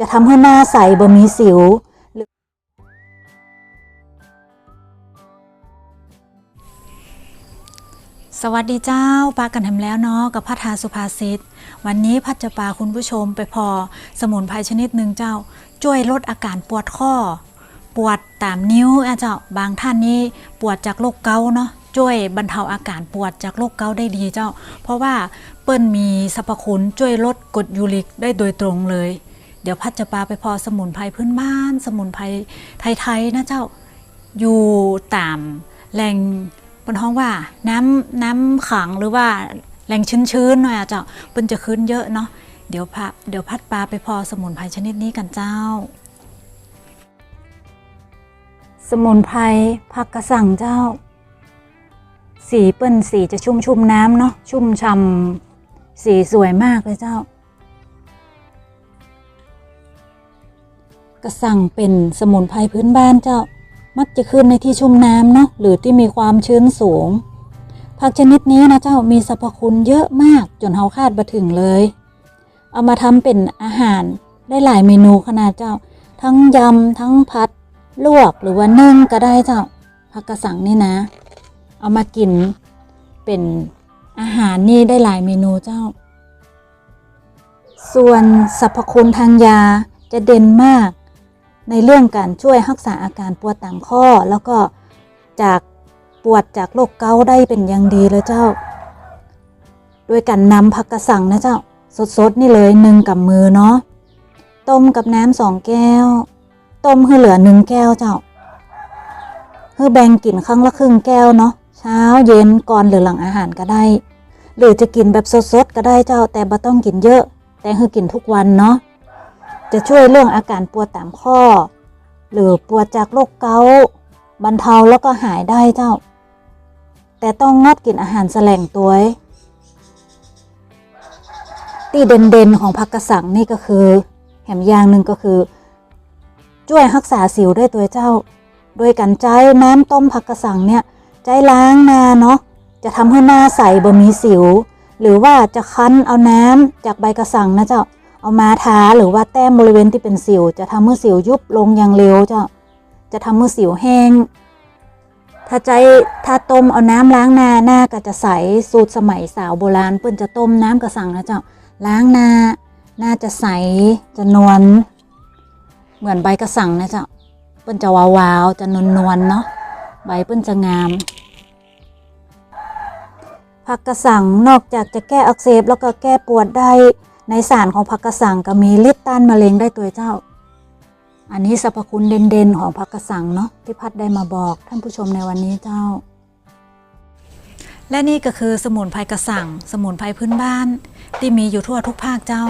จะทำให้หน้าใสบ่มีสิวสวัสดีเจ้าปากันทำแล้วเนาะกับพัฒาสุภาษิตวันนี้พัดจะปาคุณผู้ชมไปพอสมุนไพรชนิดหนึ่งเจ้า ช่วยลดอาการปวดข้อ ปวดตามนิ้วอะเจ้าบางท่านนี่ปวดจากโรคเกาเนาะช่วยบรรเทาอาการปวดจากโรคเกาได้ดีเจ้า เพราะว่าเปิ้ลมีสรรพคุณช่วยลดกรดยูริกได้โดยตรงเลย เดี๋ยวพัดจะปาไปพอสมุนไพรพื้นบ้าน สมุนไพรไทยๆนะเจ้าอยู่ตามแหล่งบนห้องว่าน้ำน้ำขังหรือว่าแหล่งชื้นๆหน่อยอะเจ้าเปิ้นจะขึ้นเยอะเนาะเดี๋ยวพาเดี๋ยวพัดปลาไปพอสมุนไพรชนิดนี้กันเจ้า สมุนไพรผักกระสังเจ้า สีเปิ้นสีจะชุ่มชุ่มน้ำเนาะชุ่มช่ำสีสวยมากเลยเจ้า กระสังเป็นสมุนไพรพื้นบ้านเจ้า มักจะขึ้นในที่ชุ่มน้ำเนาะหรือที่มีความชื้นสูง ผักชนิดนี้นะเจ้ามีสรรพคุณเยอะมากจนเฮาคาดบ่ถึงเลย เอามาทำเป็นอาหารได้หลายเมนูขนาดเจ้า ทั้งยำทั้งพัด ลวกหรือว่านึ่งก็ได้เจ้าผักกระสังนี่นะ เอามากินเป็นอาหารนี่ได้หลายเมนูเจ้า ส่วนสรรพคุณทางยาจะเด่นมาก ในเรื่องการช่วยรักษาอาการปวดตามข้อ แล้วก็จากปวดจากโรคเกาต์ได้เป็นอย่างดีเลยเจ้าด้วยการนำผักกระสังนะเจ้า สดๆนี่เลยหนึ่งกับมือเนาะต้มกับน้ำสองแก้ว ต้มให้เหลือหนึ่งแก้วเจ้าคือแบ่งกินครั้งละครึ่งแก้วเนาะเช้าเย็นก่อนหรือหลังอาหารก็ได้ หรือจะกินแบบสดๆก็ได้เจ้าแต่บ่ต้องกินเยอะ แต่คือกินทุกวันเนาะ จะช่วยเรื่องอาการปวดตามข้อ หรือปวดจากโรคเกาต์บรรเทาแล้วก็หายได้เจ้า แต่ต้องงดกินอาหารแสลงตัวที่เด่นๆของผักกระสังนี่ก็คือ แหมยางหนึ่งก็คือ ช่วยรักษาสิวได้ตัวเจ้า โดยการใจน้ำต้มผักกระสังเนี่ยใจล้างหน้าเนาะจะทำให้หน้าใสบ่มีสิว หรือว่าจะคั้นเอาน้ำจากใบกระสังนะเจ้า เอามาทาหรือว่าแต้มบริเวณที่เป็นสิว จะทำให้สิวยุบลงอย่างเร็วเจ้าจะทำให้สิวแห้ง ถ้าใจถ้าต้มเอาน้ำล้างหน้าหน้าก็จะใสสูตรสมัยสาวโบราณเปิ้นจะต้มน้ำกระสังนะเจ้าล้างหน้าหน้าจะใสจะนวลเหมือนใบกระสังนะเจ้าเปิ้นจะวาวๆจะนวลๆเนาะใบเปิ้นจะงามผักกระสังนอกจากจะแก้อักเสบแล้วก็แก้ปวดได้ ในสารของผักกระสังก็มีฤทธิ์ต้านมะเร็งได้ตัวเจ้า อันนี้สรรพคุณเด่นๆของผักกระสังเนาะที่พัดได้มาบอกท่านผู้ชมในวันนี้เจ้า และนี่ก็คือสมุนไพรกระสังสมุนไพรพื้นบ้าน ที่มีอยู่ทั่วทุกภาคเจ้า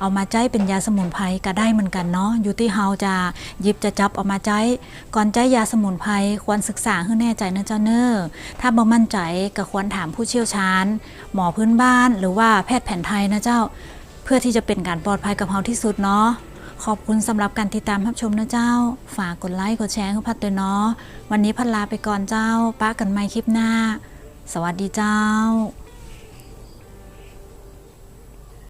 เอามาใจเป็นยาสมุนไพรก็ได้เหมือนกันเนาะอยู่ที่เฮาจะหยิบจะจับเอามาใจก่อนใจยาสมุนไพรควรศึกษาให้แน่ใจนะเจ้าเนอ้อถ้าบ่มั่นใจก็ควรถามผู้เชี่ยวชาญ หมอพื้นบ้าน หรือว่าแพทย์แผนไทยนะเจ้า พื่อที่จะเป็นการปลอดภัยกับเฮาที่สุดเนาะขอบคุณสำหรับการติดตามรับชมนะเจ้า ฝากกดไลค์กดแชร์ให้พัดด้วยเนาะวันนี้พัดลาไปก่อนเจ้าป้ากันใหม่คลิปหน้า สวัสดีเจ้า